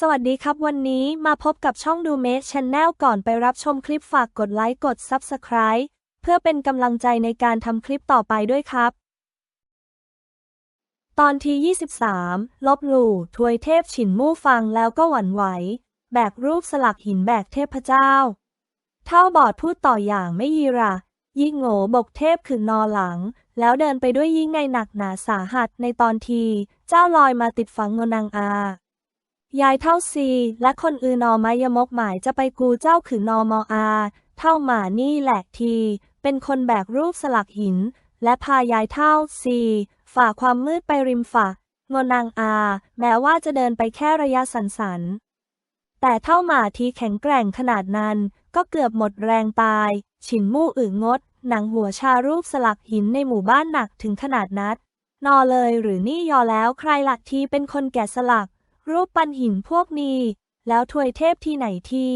สวัสดีครับวันนี้มาพบกับช่องดูเมชแนลก่อนไปรับชมคลิปฝากกดไลค์กด Subscribe เพื่อเป็นกำลังใจในการทำคลิปต่อไปด้วยครับ ตอนที่ 23 ลบหลู่ทวยเทพฉินมู่ฟังแล้วก็หวั่นไหว แบกรูปสลักหินแบกเทพเจ้า เท่าบอดพูดต่ออย่างไม่ยีระ ยิ่งโง่บกเทพขึ้นนอหลัง แล้วเดินไปด้วยยิ่งไงหนักหนาสาหัสในตอนที เจ้าลอยมาติดฝังเงนางอา ยายเท่าซีและคนอื่นนอมายมกหมายจะไปกูเจ้าขือนอมออาเท่าหมานี่แหละที เป็นคนแบกรูปสลักหิน และพายายเท่าซีฝ่าความมืดไปริมฝ่างนางอา แม้ว่าจะเดินไปแค่ระยะสันสันแต่เท่าหมาทีแข็งแกร่งขนาดนั้นก็เกือบหมดแรงตาย ฉินมู่อึ่งงด หนังหัวชารูปสลักหินในหมู่บ้านหนักถึงขนาดนัด นอเลยหรือนี่ยอแล้วใครหลักทีเป็นคนแกะสลัก รูปปั้นหินพวกนี้ แล้วถวยเทพที่ไหนที่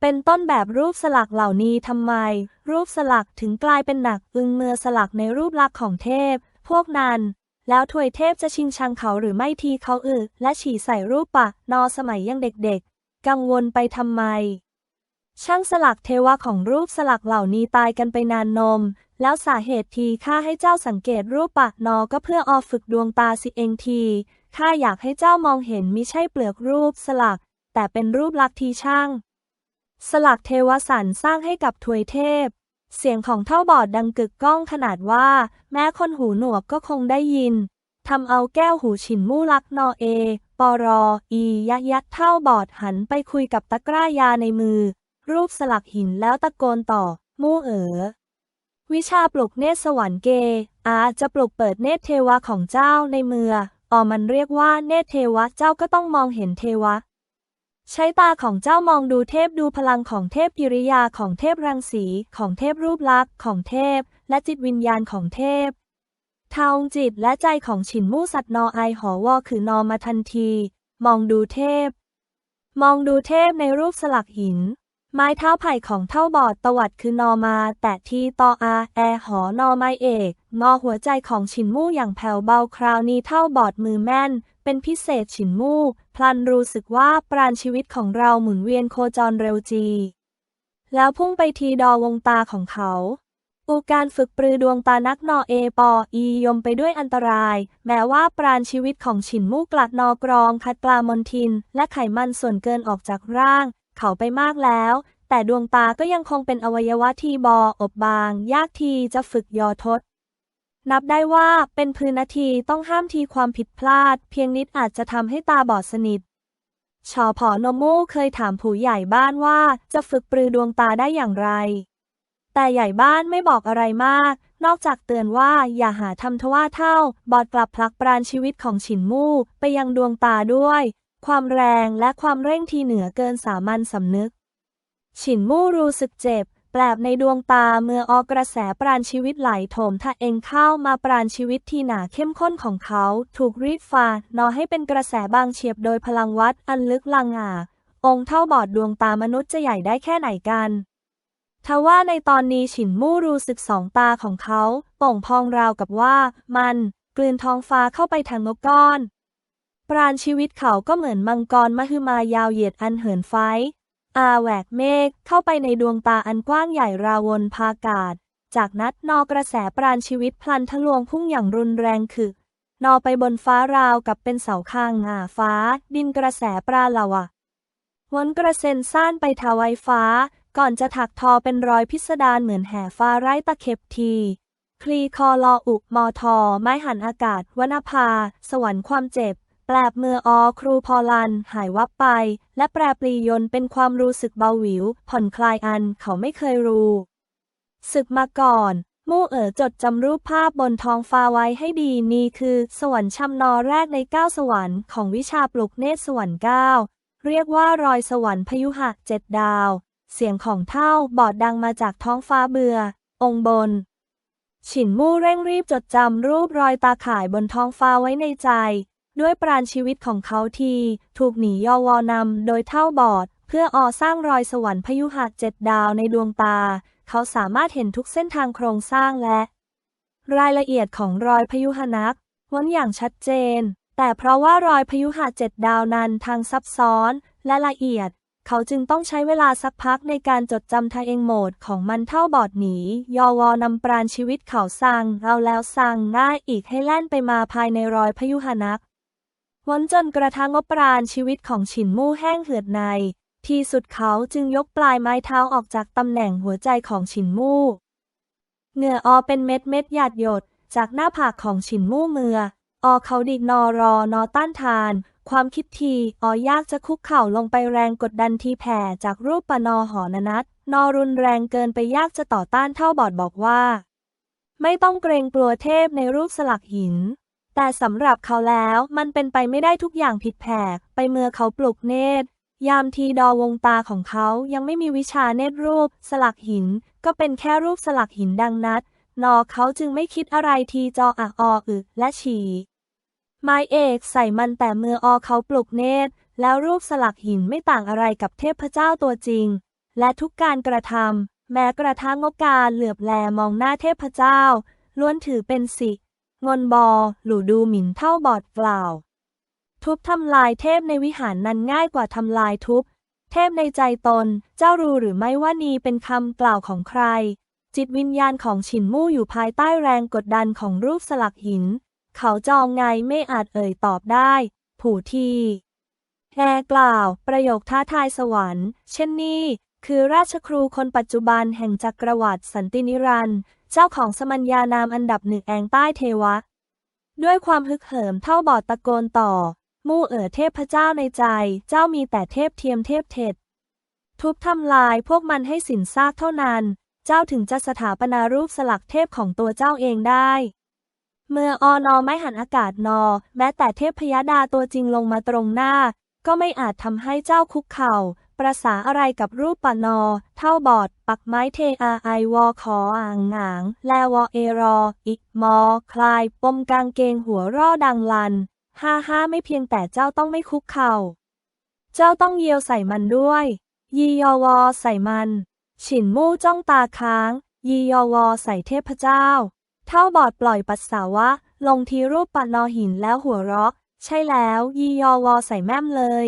เป็นต้นแบบรูปสลักเหล่านี้ทำไม รูปสลักถึงกลายเป็นหนักอึงเมือสลักในรูปลักษณ์ของเทพ พวกนั้น แล้วถวยเทพจะชิงชังเขาหรือไม่ทีเขาอึและฉี่ใส่รูปปะนอสมัยยังเด็กๆ กังวลไปทำไม ช่างสลักเทวะของรูปสลักเหล่านี้ตายกันไปนานนม แล้วสาเหตุทีข้าให้เจ้าสังเกตรูปปะนอก็เพื่อออฝึกดวงตาสิเองที ข้าอยากให้เจ้ามองเห็นมิใช่เปลือกรูปสลัก แต่เป็นรูปลักษณ์ที่ช่าง สลักเทวสันสร้างให้กับทวยเทพ เสียงของเท่าบอดดังกึกก้องขนาดว่า แม้คนหูหนวกก็คงได้ยินทำเอาแก้วหูฉินมู่ลักนอเอ ปอรอ อียักยักเท่าบอดหันไปคุยกับตะกร้ายาในมือ รูปสลักหินแล้วตะโกนต่อ มู่เอ๋อวิชาปลุกเนตรสวรรค์เกอาจะปลุกเปิดเนตรเทวะของเจ้าในเมือ อมันเรียกว่าเนตเทวะ เจ้าก็ต้องมองเห็นเทวะ ใช้ตาของเจ้ามองดูเทพดูพลังของเทพกิริยาของเทพรังสี ของเทพรูปลักษณ์ของเทพ และจิตวิญญาณของเทพทาวงจิตและใจของฉินมู่สัตว์นอไอหอวอคือนอมาทันที มองดูเทพ มองดูเทพในรูปสลักหิน ไม้เท้าไผ่ของเท่าบอดตวัดคือนอมา แต่ที่ตออาแอหอนอไม้เอกงอหัวใจของฉินมู่อย่างแผ่วเบาคราวนี้เท่าบอดมือแม่น เป็นพิเศษฉินมู่ พลันรู้สึกว่าปราณชีวิตของเราหมุนเวียนโคจรเร็วจี แล้วพุ่งไปทีดอวงตาของเขาอูการฝึกปรือดวงตานักนอเอปออียมไปด้วยอันตราย แม้ว่าปราณชีวิตของฉินมู่กลัดนอกรองคัดกลามนทิน และไขมันส่วนเกินออกจากร่าง เขาไปมากแล้ว แต่ดวงตาก็ยังคงเป็นอวัยวะที่บออบบาง ยากทีจะฝึกยอทศ นับได้ว่าเป็นพื้นนาทีต้องห้ามทีความผิดพลาด เพียงนิดอาจจะทำให้ตาบอดสนิทชอผอนมูเคยถามผู้ใหญ่บ้านว่าจะฝึกปรือดวงตาได้อย่างไร แต่ใหญ่บ้านไม่บอกอะไรมาก นอกจากเตือนว่าอย่าหาทำทว่าเท่า บอดกลับพลักปราณชีวิตของฉินมู่ไปยังดวงตาด้วย ความแรงและความเร่งทีเหนือเกินสามัญสำนึก ฉินมู่รู้สึกเจ็บ แปลบในดวงตาเมื่อออกกระแสปราณชีวิตไหลโถมถ้าเองเข้ามาปราณชีวิตที่หนาเข้มข้นของเขา ถูกรีดฟ้านอให้เป็นกระแสบางเฉียบโดยพลังวัดอันลึกลังอาองค์เท่าบอดดวงตามนุษย์จะใหญ่ได้แค่ไหนกันทว่าในตอนนี้ฉินมู่รู้สึกสองตาของเขาโป่งพองราวกับว่า มัน กลืนท้องฟ้าเข้าไปทางนกก้อน ปราณชีวิตเขาก็เหมือนมังกรมหึมายาวเหยียดอันเหินไฟ อาแหวกเมฆเข้าไปในดวงตาอันกว้างใหญ่ราวนพากาศ จากนัดนอกระแสปราณชีวิตพลันทะลวงพุ่งอย่างรุนแรงคือนอไปบนฟ้าราวกับเป็นเสาข้างหาฟ้า ดินกระแสปราละวะวนกระเซ็นซ่านไปทวายฟ้า ก่อนจะถักทอเป็นรอยพิสดารเหมือนแห่ฟ้าไร้ตะเข็บที คลีคอลออุมอทอ ไม้หันอากาศวนภา สวรรค์ความเจ็บ แปลบมืออครูพอลัน หายวับไป และแปรปลียนเป็นความรู้สึกเบาหวิว ผ่อนคลายอันเขาไม่เคยรู้ศึกมาก่อน มู่เอ๋อจดจำรูปภาพบนท้องฟ้าไว้ให้ดีนี่คือ สวรรค์ชำนอแรกในเก้าสวรรค์ของวิชาปลุกเนตรสวรรค์เก้าเรียกว่ารอยสวรรค์พยุหะเจ็ดดาว เสียงของเท่าบอดดังมาจากท้องฟ้าเบือ องบน ฉินมู่เร่งรีบจดจำรูปรอยตาข่ายบนท้องฟ้าไว้ในใจ ด้วยปราณชีวิตของเขาที ถูกหนียอวอนำโดยเท่าบอด เพื่อออสร้างรอยสวรรค์พยุหะเจ็ดดาวในดวงตา เขาสามารถเห็นทุกเส้นทางโครงสร้างและ รายละเอียดของรอยพยุหนักวนอย่างชัดเจน แต่เพราะว่ารอยพยุหะเจ็ดดาวนั้นทางซับซ้อนและละเอียด เขาจึงต้องใช้เวลาสักพักในการจดจำทางเองโหมดของมันเท่าบอดหนี ยอวอนำปราณชีวิตเขาสั่งเราแล้วสั่งง่ายอีกให้แล่นไปมาภายในรอยพยุหนัก วนจนกระทั่งงบปราณชีวิตของฉินมู่แห้งเหือดใน ที่สุดเขาจึงยกปลายไม้เท้าออกจากตำแหน่งหัวใจของฉินมู่เหงื่อออเป็นเม็ดเม็ดหยาดหยด จากหน้าผากของฉินมู่เมือ ออเขาดิกนอรอนอต้านทาน ความคิดทีออยากจะคุกเข่าลงไปแรงกดดันทีแผ่จากรูปปนอหอนนัดนอรุนแรงเกินไปยากจะต่อต้านเท่าบอดบอกว่า ไม่ต้องเกรงกลัวเทพในรูปสลักหิน แต่สำหรับเขาแล้วมันเป็นไปไม่ได้ทุกอย่างผิดแผก ไปเมื่อเขาปลุกเนตร ยามทีดอวงตาของเขายังไม่มีวิชาเนตรรูป สลักหิน ก็เป็นแค่รูปสลักหินดังนัดนอเขาจึงไม่คิดอะไรทีจออะอออึและฉี่ไม้เอกใส่มันแต่เมื่ออเขาปลุกเนตร แล้วรูปสลักหินไม่ต่างอะไรกับเทพเจ้าตัวจริง และทุกการกระทำแม้กระทั่งงกการเหลือบแลมองหน้าเทพเจ้าล้วนถือเป็นสิ งนบอ หลู่ดูหมิ่นเท่าบอดกล่าว ทุบทำลายเทพในวิหารนั้นง่ายกว่าทำลายทุบ เทพในใจตน เจ้ารู้หรือไม่ว่านีเป็นคำกล่าวของใคร จิตวิญญาณของฉินมู่อยู่ภายใต้แรงกดดันของรูปสลักหิน เขาจองไงไม่อาจเอ่ยตอบได้ ผู้ทีแฮกล่าว ประโยคท้าทายสวรรค์ เช่นนี้ คือราชครูคนปัจจุบันแห่งจักรวรรดิสันตินิรันดร์ เจ้าของสมัญญานามอันดับหนึ่งแองใต้เทวะ ด้วยความฮึกเหิมเท่าบอดตะโกนต่อ มู่เอ๋อเทพเจ้าในใจ เจ้ามีแต่เทพเทียมเทพเท็จทุบทำลายพวกมันให้สินซากเท่านั้น เจ้าถึงจะสถาปนารูปสลักเทพของตัวเจ้าเองได้ เมื่ออนอไม่หันอากาศนอ แม้แต่เทพพยดาตัวจริงลงมาตรงหน้า ก็ไม่อาจทำให้เจ้าคุกเข่า ประสาอะไรกับรูปปะนอ เท่าบอด ปักไม้เทอาไอวอขออ่างหงาง แลวอเอรอ อิกมอ คลาย ปมกางเกงหัวร่อดังลันห้าห้าไม่เพียงแต่เจ้าต้องไม่คุกเข่า เจ้าต้องเยียวใส่มันด้วย ยียอวอใส่มัน ฉินมู่จ้องตาค้าง ยียอวอใส่เทพเจ้า เท่าบอดปล่อยปัสสาวะ ลงที่รูปปะนอหินแล้วหัวเราะ ใช่แล้ว ยียอวอใส่แม่มเลย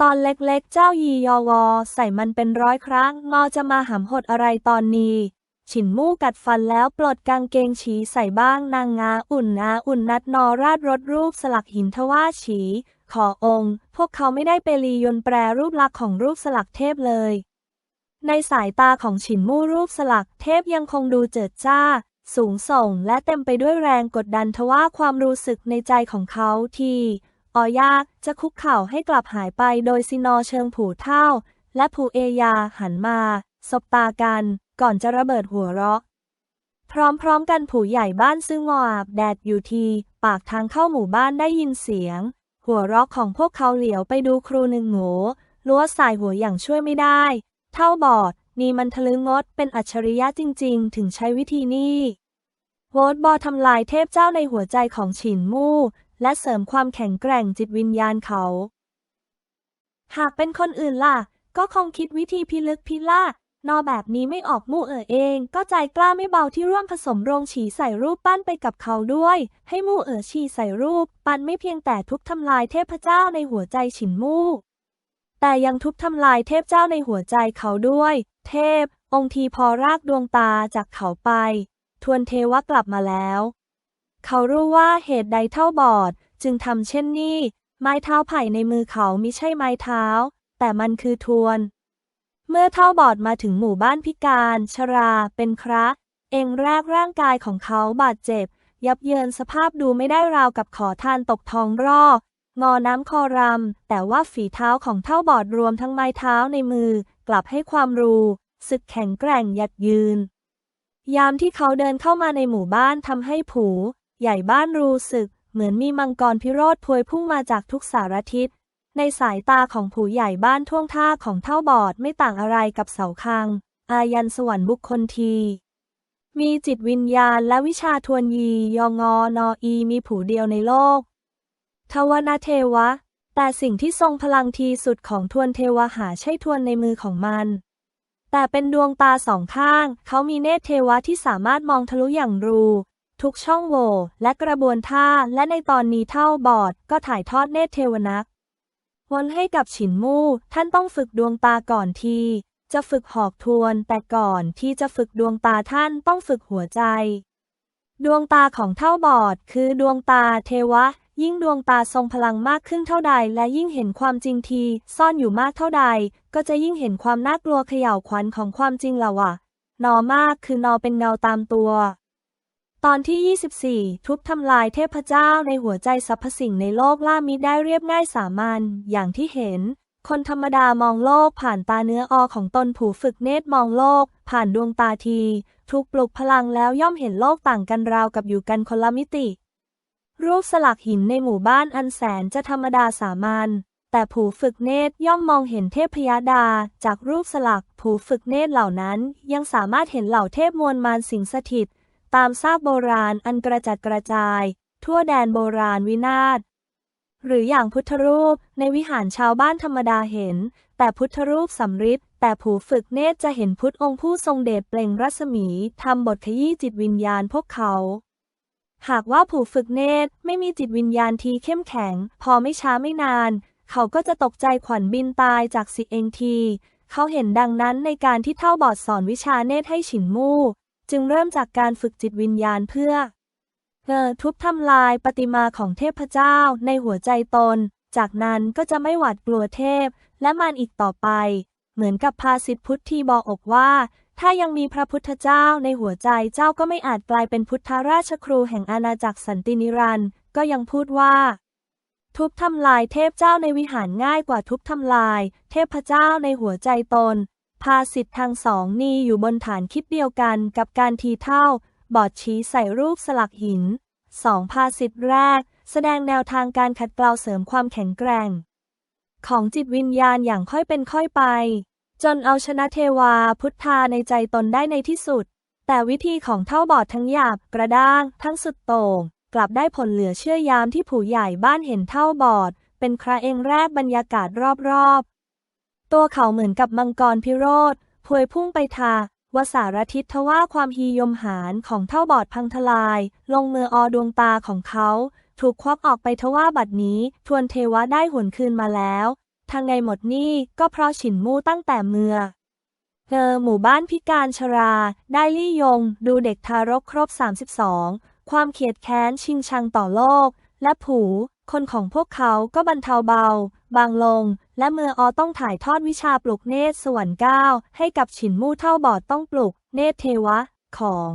ตอนเล็กๆ เจ้ายียอวอใส่มันเป็นร้อยครั้ง งอจะมาหำหดอะไรตอนนี้ ฉินมู่กัดฟันแล้วปลดกางเกงฉีใส่บ้างนางงาอุ่นนาอุ่นนัดนอราดรถรูปสลักหินทว่าฉี ขอองค์ พวกเขาไม่ได้ไปรียนแปรรูปลักษณ์ของรูปสลักเทพเลย ในสายตาของฉินมู่รูปสลักเทพยังคงดูเจิดจ้า สูงส่งและเต็มไปด้วยแรงกดดันทว่าความรู้สึกในใจของเขาที่ ออยากจะคุกเข่าให้กลับหายไปโดยซินอเชิงผูเท่า และผูเอยาหันมาสบตากัน ก่อนจะระเบิดหัวเราะ พร้อมๆกันผูใหญ่บ้านซึ่งงออาบแดดอยู่ที ปากทางเข้าหมู่บ้านได้ยินเสียง หัวเราะของพวกเขาเหลียวไปดูครูหนึ่งโง่ลัวสายหัวอย่างช่วยไม่ได้ เท่าบอด นี่มันทะลึงงดเป็นอัจฉริยะจริง ๆ ถึงใช้วิธีนี้โวตบอทำลายเทพเจ้าในหัวใจของฉินมู่ และเสริมความแข็งแกร่งจิตวิญญาณเขา หากเป็นคนอื่นล่ะ ก็คงคิดวิธีพิลึกพิล่านอแบบนี้ไม่ออกมู่เอ๋อเอง ก็ใจกล้าไม่เบาที่ร่วมผสมโรงฉีใส่รูปปั้นไปกับเขาด้วย ให้มู่เอ๋อฉีใส่รูป ปั้นไม่เพียงแต่ทุบทำลายเทพเจ้าในหัวใจฉินมู่ แต่ยังทุบทำลายเทพเจ้าในหัวใจเขาด้วย เทพ องค์ทีพอรากดวงตาจากเขาไป ทวนเทวะกลับมาแล้ว เขารู้ว่าเหตุใดเท่าบอด จึงทำเช่นนี้ ไม้เท้าไผ่ในมือเขามิใช่ไม้เท้า แต่มันคือทวน เมื่อเท่าบอดมาถึงหมู่บ้านพิการ ชรา เป็นคระ เองแรกร่างกายของเขาบาดเจ็บ ยับเยินสภาพดูไม่ได้ราวกับขอทานตกท้องรอกงอน้ำคอรำแต่ว่าฝีเท้าของเท่าบอดรวมทั้งไม้เท้าในมือ กลับให้ความรู้สึกแข็งแกร่งหยัดยืน ยามที่เขาเดินเข้ามาในหมู่บ้านทำให้ผู ใหญ่บ้านรู้สึก เหมือนมีมังกรพิโรธพวยพุ่งมาจากทุกสารทิศ ในสายตาของผู้ใหญ่บ้านท่วงท่าของเท่าบอดไม่ต่างอะไรกับเสาคังอายันสวรรค์บุคคลทีมีจิตวิญญาณและวิชาทวนยียองอนออีมีผู้เดียวในโลก ทวนาเทวะ แต่สิ่งที่ทรงพลังทีสุดของทวนเทวะหาใช่ทวนในมือของมัน แต่เป็นดวงตาสองข้าง เขามีเนตรเทวะที่สามารถมองทะลุอย่างรู ทุกช่องโหว่และกระบวนท่า และในตอนนี้เท่าบอดก็ถ่ายทอดเนตรเทวนักวนให้กับฉินมู่ ท่านต้องฝึกดวงตาก่อนที จะฝึกหอกทวน แต่ก่อนที่จะฝึกดวงตาท่านต้องฝึกหัวใจ ดวงตาของเท่าบอด คือดวงตาเทวะ ยิ่งดวงตาทรงพลังมากขึ้นเท่าใด และยิ่งเห็นความจริงที ซ่อนอยู่มากเท่าใด ก็จะยิ่งเห็นความน่ากลัวเขย่าวขวัญของความจริงละวะนอมากคือนอเป็นเงาตามตัว ตอนที่ 24 ทุบทำลายเทพเจ้าในหัวใจสรรพสิ่งในโลกล่ามิได้เรียบง่ายสามัญอย่างที่เห็น คนธรรมดามองโลกผ่านตาเนื้ออของตนผู้ฝึกเนตรมองโลก ผ่านดวงตาที ถูกปลุกพลังแล้วย่อมเห็นโลกต่างกันราวกับอยู่กันคนละมิติ รูปสลักหินในหมู่บ้านอันแสนจะธรรมดาสามัญแต่ผู้ฝึกเนตรย่อมมองเห็นเทพพยาดา จากรูปสลักผู้ฝึกเนตรเหล่านั้น ยังสามารถเห็นเหล่าเทพมวลมารสิงสถิต ตามซากโบราณอันกระจัดกระจาย ทั่วแดนโบราณวินาศ หรืออย่างพุทธรูปในวิหารชาวบ้านธรรมดาเห็น แต่พุทธรูปสำริดแต่ผู้ฝึกเนตรจะเห็นพุทธองค์ผู้ทรงเดชเปล่งรัศมีทำบทขยี้จิตวิญญาณพวกเขา หากว่าผู้ฝึกเนตรไม่มีจิตวิญญาณทีเข้มแข็ง พอไม่ช้าไม่นาน เขาก็จะตกใจขวัญบินตายจากสิเองที เขาเห็นดังนั้นในการที่เท่าบอดสอนวิชาเนตรให้ฉินมู่ จึงเริ่มจากการฝึกจิตวิญญาณเพื่อเออทุบทำลายปฏิมาของเทพเจ้าในหัวใจตน จากนั้นก็จะไม่หวาดกลัวเทพ และมารอีกต่อไป เหมือนกับภาษิตพุทธีบอกอกว่า ถ้ายังมีพระพุทธเจ้าในหัวใจเจ้าก็ไม่อาจกลายเป็นพุทธราชครูแห่งอาณาจักรสันตินิรันด์ก็ยังพูดว่า ทุบทำลายเทพเจ้าในวิหารง่ายกว่าทุบทำลาย เทพเจ้าในหัวใจตน ภาษิตทางสองนี้อยู่บนฐานคิดเดียวกันกับการทีเท่า บอดชี้ใส่รูปสลักหินสองภาษิตแรก แสดงแนวทางการขัดเกลาเสริมความแข็งแกร่ง ของจิตวิญญาณอย่างค่อยเป็นค่อยไป จนเอาชนะเทวาพุทธาในใจตนได้ในที่สุด แต่วิธีของเท่าบอดทั้งหยาบกระด้าง ทั้งสุดโต่งกลับได้ผลเหลือเชื่อยามที่ผู้ใหญ่บ้านเห็นเท่าบอด เป็นคราเองแรกบรรยากาศรอบ ตัวเขาเหมือนกับมังกรพิโรธพวยพุ่งไปทาวสารทิศทว่าความฮียมหารของเท่าบอดพังทลาย ลงมืออดวงตาของเขา ถูกควักออกไปทว่าบัดนี้ ทวนเทวะได้หวนคืนมาแล้ว ทางไงหมดนี่ก็เพราะฉินมู่ตั้งแต่เมื่อเธอหมู่บ้านพิการชรา ได้ลี่ยง ดูเด็กทารกครบ 32 ความเขียดแค้นชิงชังต่อโลก และผู คนของพวกเขาก็บรรเทาเบา บางลง และเมื่ออต้องถ่ายทอดวิชาปลุกเนตรสวรรค์เก้าให้กับฉินมู่เท่าบอดต้องปลุก เนตรเทวะ ของ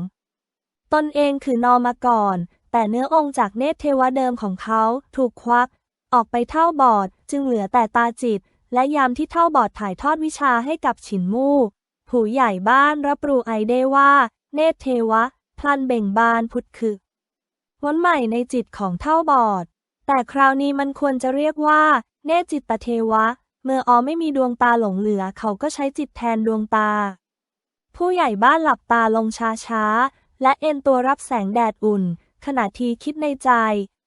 ตนเองคือนอมาก่อน แต่เนื้อองค์จากเนตรเทวะเดิมของเขาถูกควัก ออกไปเท่าบอดจึงเหลือแต่ตาจิต และยามที่เท่าบอดถ่ายทอดวิชาให้กับฉินมู่ผู้ใหญ่บ้านรับรู้ไอได้ว่า เนตรเทวะ พลันเบ่งบานพุทธคือวันใหม่ในจิตของเท่าบอด แต่คราวนี้มันควรจะเรียกว่า เนจิตตเทวะ เมื่อออไม่มีดวงตาหลงเหลือเขาก็ใช้จิตแทนดวงตา ผู้ใหญ่บ้านหลับตาลงช้าๆ และเอนตัวรับแสงแดดอุ่น ขณะที่คิดในใจ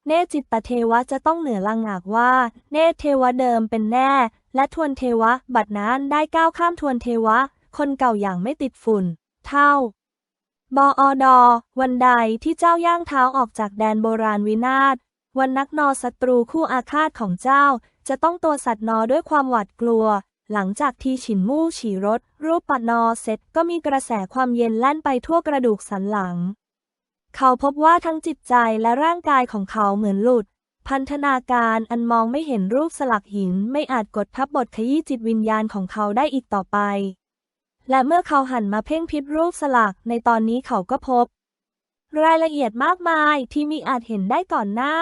เนจิตตเทวะจะต้องเหนือลังงากว่า เนเทวะเดิมเป็นแน่ และทวนเทวะ บัดนั้นได้ก้าวข้ามทวนเทวะ คนเก่าอย่างไม่ติดฝุ่น เท่าบออดอวันใดที่เจ้าย่างเท้าออกจากแดนโบราณวินาศวันนักนอศัตรูคู่อาฆาตของเจ้า จะต้องตัวสัตว์นอด้วยความหวาดกลัว หลังจากที่ฉินมู่ฉี่รถ รูปปัดนอเสร็จก็มีกระแสความเย็นแล่นไปทั่วกระดูกสันหลัง เขาพบว่าทั้งจิตใจและร่างกายของเขาเหมือนหลุด พันธนาการอันมองไม่เห็นรูปสลักหินไม่อาจกดทับบทขยี้จิตวิญญาณของเขาได้อีกต่อไป และเมื่อเขาหันมาเพ่งพิษรูปสลักในตอนนี้เขาก็พบ รายละเอียดมากมายที่มีอาจเห็นได้ก่อนหน้า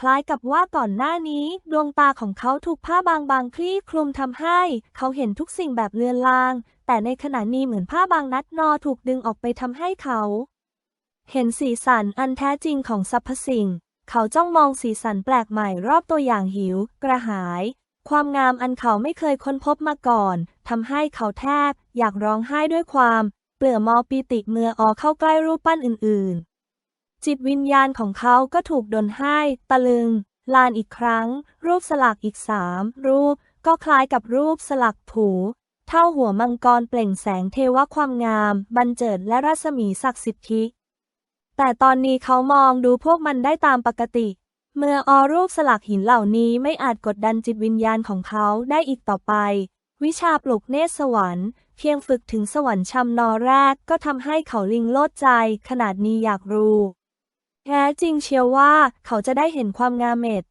คล้ายกับว่าก่อนหน้านี้ ดวงตาของเขาถูกผ้าบางๆคลี่คลุมทำให้ เขาเห็นทุกสิ่งแบบเลือนลาง แต่ในขณะนี้เหมือนผ้าบางนัดนอถูกดึงออกไปทำให้เขา เห็นสีสันอันแท้จริงของสรรพสิ่ง เขาจ้องมองสีสันแปลกใหม่รอบตัวอย่างหิว กระหาย ความงามอันเขาไม่เคยค้นพบมาก่อนทำให้เขาแทบ อยากร้องไห้ด้วยความ เปลือมอปีติเมื่อออเข้าใกล้รูปปั้นอื่น ๆ จิตวิญญาณของเขาก็ถูกดนให้ ตะลึง ลานอีกครั้ง รูปสลักอีกสามรูป ก็คล้ายกับรูปสลักผู เท่าหัวมังกรเปล่งแสงเทวะความงาม บันเจิดและรัศมีศักดิ์สิทธิ แต่ตอนนี้เขามองดูพวกมันได้ตามปกติ เมื่ออรูปสลักหินเหล่านี้ไม่อาจกดดันจิตวิญญาณของเขาได้อีกต่อไป วิชาปลุกเนตรสวรรค์เพียงฝึกถึงสวรรค์ชำนอแรกก็ทำให้เขาลิงโลดใจขนาดนี้อยากรู้ แท้จริงเชียวว่าเขาจะได้เห็นความงามเม็ด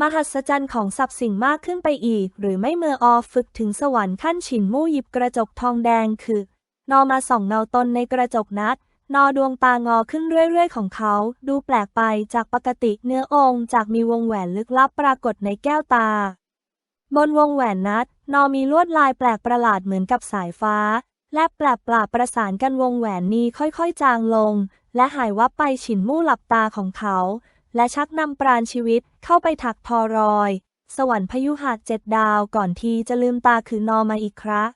มหัศจรรย์ของสับสิ่งมากขึ้นไปอีก หรือไม่เมื่อออฝึกถึงสวรรค์ขั้นฉินมู่หยิบกระจกทองแดงคือนอมาส่องเงาตนในกระจกนัด นอดวงตางอขึ้นเรื่อยๆ ของเขา ดูแปลกไปจากปกติเนื้อองค์ จากมีวงแหวนลึกลับปรากฏในแก้วตา บนวงแหวนนัด นอมีลวดลายแปลกประหลาดเหมือนกับสายฟ้า และแปลกปลาประสานกันวงแหวนนี้ค่อยๆ จางลง และหายวับไปฉินมู่หลับตาของเขา และชักนำปราณชีวิตเข้าไปถักทอรอย สวรรค์พยุหะเจ็ดดาวก่อนทีจะลืมตาคือนอมาอีกครั้ง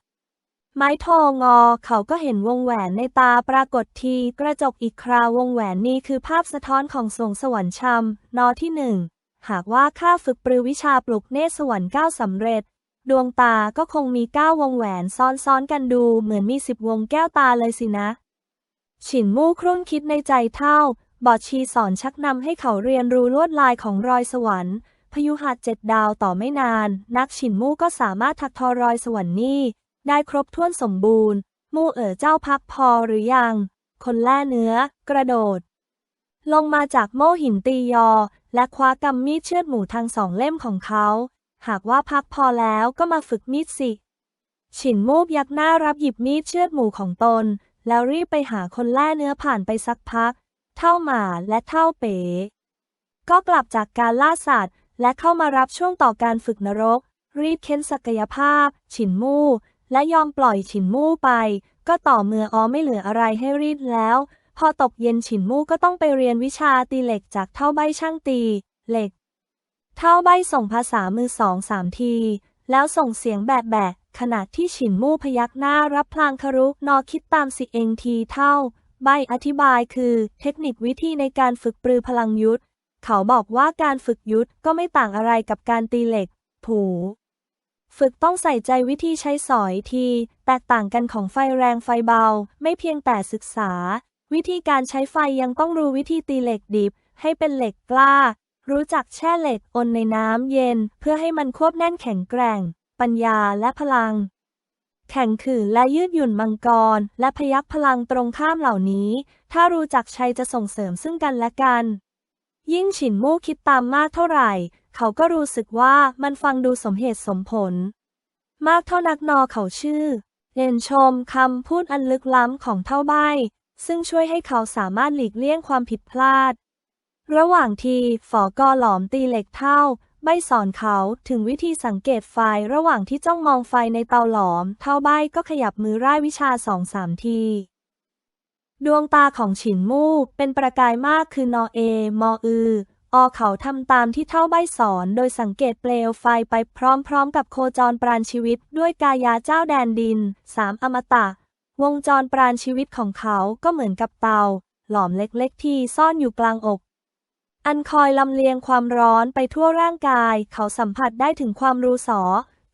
ไม้ทองอเขาก็เห็นวงแหวนในตาปรากฏทีกระจกอีกคราววงแหวนนี้คือภาพสะท้อนของสวงสวรรค์ชำนอที่หนึ่งหากว่าข้าฝึกปรือวิชาปลุกเนตรสวรรค์เก้าสำเร็จ ดวงตาก็คงมีเก้าวงแหวนซ้อนๆกันดูเหมือนมีสิบวงแก้วตาเลยสินะ ฉินมู่ครุ่นคิดในใจเท่า บอดชีสอนชักนำให้เขาเรียนรู้ลวดลายของรอยสวรรค์ พยุหัดเจ็ดดาวต่อไม่นาน นักฉินมู่ก็สามารถถักทอรอยสวรรค์นี่ได้ครบถ้วนสมบูรณ์ มู่เอ๋อเจ้าพักพอหรือยัง คนแล่เนื้อ กระโดด ลงมาจากโม่หินตียอ และคว้ากำมีดเชือดหมูทางสองเล่มของเขา หากว่าพักพอแล้วก็มาฝึกมีดสิฉินมูบยักหน้ารับหยิบมีดเชือดหมูของตน แล้วรีบไปหาคนแล่เนื้อผ่านไปสักพัก เท่าหมาและเท่าเป๋ ก็กลับจากการล่าสัตว์ และเข้ามารับช่วงต่อการฝึกนรก รีบเค้นศักยภาพ ฉินมู่ และยอมปล่อยฉินมู่ไป ก็ต่อเมื่ออ้อไม่เหลืออะไรให้รีดแล้ว พอตกเย็นฉินมู่ก็ต้องไปเรียนวิชาตีเหล็กจากเท่าใบช่างตี เหล็ก เท่าใบส่งภาษามือสองสามที แล้วส่งเสียงแบะแบะขณะที่ฉินมู่พยักหน้ารับพลางคารุนอคิดตามสิเองทีเท่า ใบอธิบายคือเทคนิควิธีในการฝึกปรือพลังยุทธเขาบอกว่าการฝึกยุทธก็ไม่ต่างอะไรกับการตีเหล็ก ผู ฝึกต้องใส่ใจวิธีใช้สอยที แตกต่างกันของไฟแรงไฟเบา ไม่เพียงแต่ศึกษา วิธีการใช้ไฟยังต้องรู้วิธีตีเหล็กดิบ ให้เป็นเหล็กกล้า รู้จักแช่เหล็กอนในน้ำเย็นเพื่อให้มันควบแน่นแข็งแกร่ง ปัญญาและพลัง แข็งขืนและยืดหยุ่นมังกร และพยักพลังตรงข้ามเหล่านี้ ถ้ารู้จักใช้จะส่งเสริมซึ่งกันและกัน ยิ่งฉินมู่คิดตามมากเท่าไหร่ เขาก็รู้สึกว่ามันฟังดูสมเหตุสมผล มากเท่านักนอเขาชื่อเรียนชมคำพูดอันลึกล้ำของเท่าใบซึ่งช่วยให้เขาสามารถหลีกเลี่ยงความผิดพลาด ระหว่างที่ฝอกอหลอมตีเหล็กเท่า ใบสอนเขาถึงวิธีสังเกตไฟระหว่างที่จ้องมองไฟในเตาหลอม เท่าใบก็ขยับมือร่ายวิชาสองสามทีดวงตาของฉินมู่เป็นประกายมากคือนอเอ มออือ อเขาทำตามที่เท่าใบสอน โดยสังเกตเปลวไฟไปพร้อมๆ กับโคจรปราณชีวิต ด้วยกายาเจ้าแดนดินสามอมตะ วงจรปราณชีวิตของเขาก็เหมือนกับเตา หลอมเล็กๆ ที่ซ่อนอยู่กลางอก อันคอยลำเลียงความร้อนไปทั่วร่างกาย เขาสัมผัสได้ถึงความรู้สอ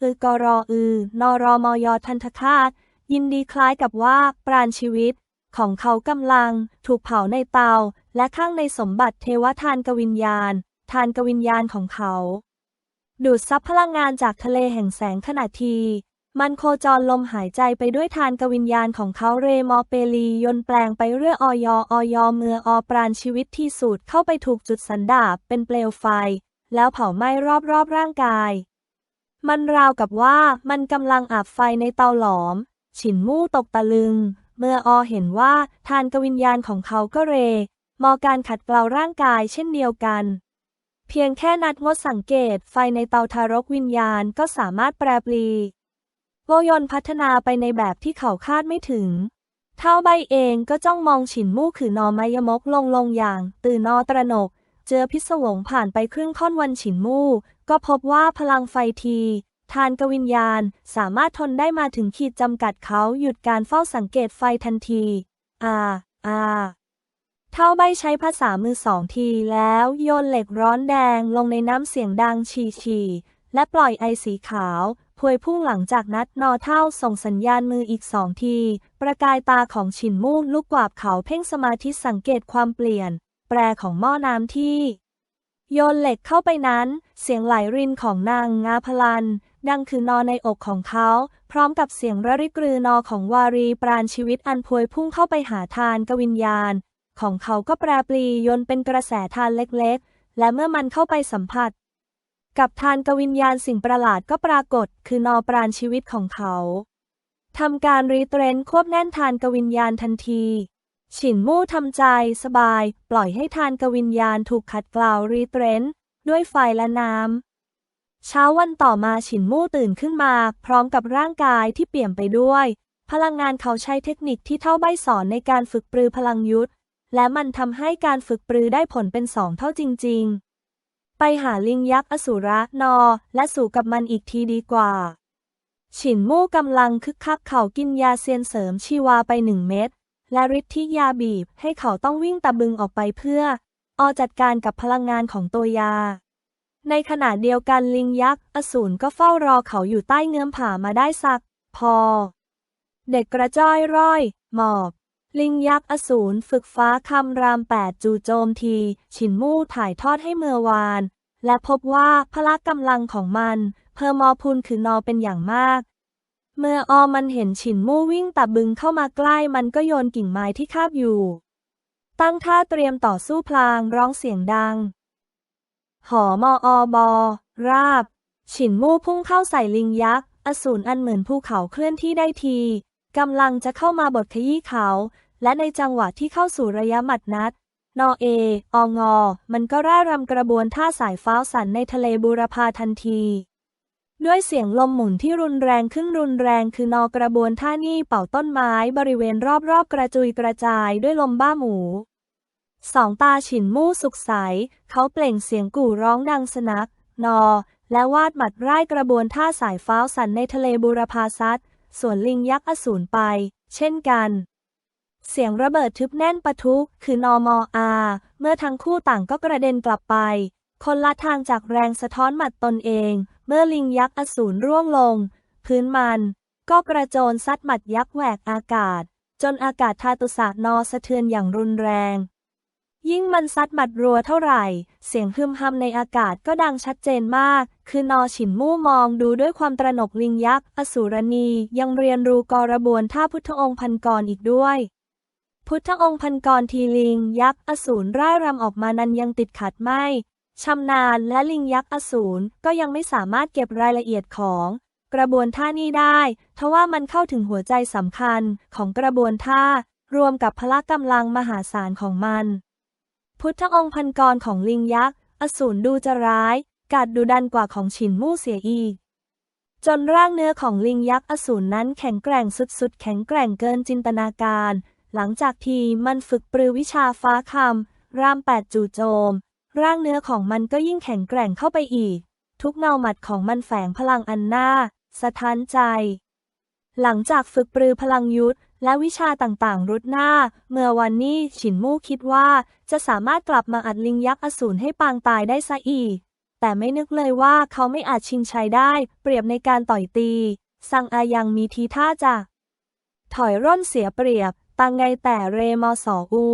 อือกรออือนอรอมอยทันทคาต ยินดีคล้ายกับว่าปราณชีวิต ของเขากำลัง ถูกเผาในเตา และข้างในสมบัติเทวทานกวิญญาณ ทานกวิญญาณของเขา ดูดซับพลังงานจากทะเลแห่งแสงขณะที มันโคจรลมหายใจไปด้วยทานกวิญญาณของเขาเรมอเปลียนแปลงไปเรื่อยออยออยเมืออปราณชีวิตที่สูดเข้าไปถูกจุดสันดาบเป็นเปลวไฟ แล้วเผาไหม้รอบๆร่างกาย มันราวกับว่ามันกำลังอาบไฟในเตาหลอม ฉินมู่ตกตะลึง เมื่ออเห็นว่าทานกวิญญาณของเขาก็เร มอการขัดเกลาร่างกายเช่นเดียวกันเพียงแค่นัดงดสังเกตไฟในเตาทารกวิญญาณก็สามารถแปรปลี โวยนพัฒนาไปในแบบที่เขาคาดไม่ถึง เท่าใบเองก็จ้องมองฉินมู่ขือนอมายมกลงลงอย่าง ตื่นนอตระหนก เจอพิศวงผ่านไปครึ่งค่อนวันฉินมู่ ก็พบว่าพลังไฟที ทานกวิญญาณสามารถทนได้มาถึงขีดจำกัดเขาหยุดการเฝ้าสังเกตไฟทันทีอ่าอ่าเท่าใบใช้ภาษามือสองทีแล้วโยนเหล็กร้อนแดงลงในน้ำเสียงดังฉี่ฉี่และปล่อยไอสีขาว พวยพุ่งหลังจากนัดนอเท่าส่งสัญญาณมืออีกสองที ประกายตาของฉินมู่ลูกกวาบเขาเพ่งสมาธิสังเกตความเปลี่ยน แปรของหม้อน้ำที่ โยนเหล็กเข้าไปนั้น เสียงไหลรินของนางงาพลัน ดังคือนอในอกของเขา พร้อมกับเสียงระริกรือนอของวารีปราณชีวิตอันพวยพุ่งเข้าไปหาทานกวิญญาณ ของเขาก็แปรปลียนเป็นกระแสทานเล็กๆ และเมื่อมันเข้าไปสัมผัส กับทานกวิญญาณสิ่งประหลาดก็ปรากฏ คือนอปราณชีวิตของเขาทำการรีเทรนควบแน่นทานกวิญญาณทันที ฉินมู่ทำใจสบาย ปล่อยให้ทานกวิญญาณถูกขัดเกลารีเทรนด้วยไฟและน้ำ เช้าวันต่อมาฉินมู่ตื่นขึ้นมา พร้อมกับร่างกายที่เปี่ยมไปด้วย พลังงานเขาใช้เทคนิคที่เท่าใบสอนในการฝึกปรือพลังยุทธและมันทำให้การฝึกปรือได้ผลเป็นสองเท่าจริง ๆ ไปหาลิงยักษ์อสูรนอ และสู่กับมันอีกทีดีกว่า ฉินมู่กำลังคึกคักเขากินยาเซียนเสริมชีวาไปหนึ่งเม็ดและฤทธิ์ที่ยาบีบให้เขาต้องวิ่งตะบึงออกไปเพื่อ ออจัดการกับพลังงานของตัวยา ในขณะเดียวกันลิงยักษ์อสูรก็เฝ้ารอเขาอยู่ใต้เงื้อมผามาได้สัก พอ เด็กกระจ้อยร่อย หมอบ ลิงยักษ์อสูรฝึกฟ้าคำรามแปดจูโจมที ฉินมู่ถ่ายทอดให้เมื่อวาน และพบว่าพละกำลังของมัน เพอมอพูนคือนอเป็นอย่างมาก เมื่อออมันเห็นฉินมู่วิ่งตะบึงเข้ามาใกล้มันก็โยนกิ่งไม้ที่คาบอยู่ ตั้งท่าเตรียมต่อสู้พลางร้องเสียงดัง หอมออบอราบ ฉินมู่พุ่งเข้าใส่ลิงยักษ์อสูรอันเหมือนภูเขาเคลื่อนที่ได้ทีกำลังจะเข้ามาบดขยี้เขา และในจังหวะที่เข้าสู่ระยะหมัดนัด นอเอ องอ มันก็ร่ารำกระบวนท่าสายฟ้าสันในทะเลบูรพาทันที ด้วยเสียงลมหมุนที่รุนแรงขึ้นรุนแรงคือนอกระบวนท่านี่เป่าต้นไม้บริเวณรอบๆกระจุยกระจายด้วยลมบ้าหมูสองตาฉินมู่สุขใส เขาเปล่งเสียงกู่ร้องดังสนัก นอ และวาดหมัดร่ายกระบวนท่าสายฟ้าสันในทะเลบูรพาซัดส่วนลิงยักษ์อสูรไป เช่นกัน เสียงระเบิดทึบแน่นปะทุคือนอมออาเมื่อทั้งคู่ต่างก็กระเด็นกลับไป คนละทางจากแรงสะท้อนหมัดตนเอง เมื่อลิงยักษ์อสูรร่วงลง พื้นมัน ก็กระโจนซัดหมัดยักษ์แหวกอากาศ จนอากาศทาตุสานอสะเทือนอย่างรุนแรง ยิ่งมันซัดหมัดรัวเท่าไหร่ เสียงฮึมฮัมในอากาศก็ดังชัดเจนมาก คือนอฉินมู่มองดูด้วยความตระหนกลิงยักษ์อสูรณียังเรียนรู้กรบวนท่าพุทธองค์พันกรอีกด้วย พุทธองค์พันกรทีลิง ยักษ์อสูรร่ายรำออกมานั้นยังติดขัดไม่ชำนาญและลิงยักษ์อสูรก็ยังไม่สามารถเก็บรายละเอียดของ กระบวนท่านี้ได้ ทว่ามันเข้าถึงหัวใจสำคัญของกระบวนท่า รวมกับพละกำลังมหาศาลของมัน พุทธองค์พันกรของลิงยักษ์อสูรดูจะร้ายกาดดูดันกว่าของฉินมู่เสียอีก จนร่างเนื้อของลิงยักษ์อสูรนั้นแข็งแกร่งสุดๆ แข็งแกร่งเกินจินตนาการ หลังจากที่มันฝึกปรือวิชาฟ้าคำรามแปดจู่โจม ร่างเนื้อของมันก็ยิ่งแข็งแกร่งเข้าไปอีก ทุกเงาหมัดของมันแฝงพลังอันน่าสะท้านใจ หลังจากฝึกปรือพลังยุทธและวิชาต่างๆ รุดหน้า เมื่อวันนี้ฉินมู่คิดว่าจะสามารถกลับมาอัดลิงยักษ์อสูรให้ปางตายได้ซะอีก แต่ไม่นึกเลยว่าเขาไม่อาจชิงชัยได้ เปรียบในการต่อยตีซังอายังมีทีท่าจะ ถอยร่นเสียเปรียบ ตังไงแต่เรมอสออู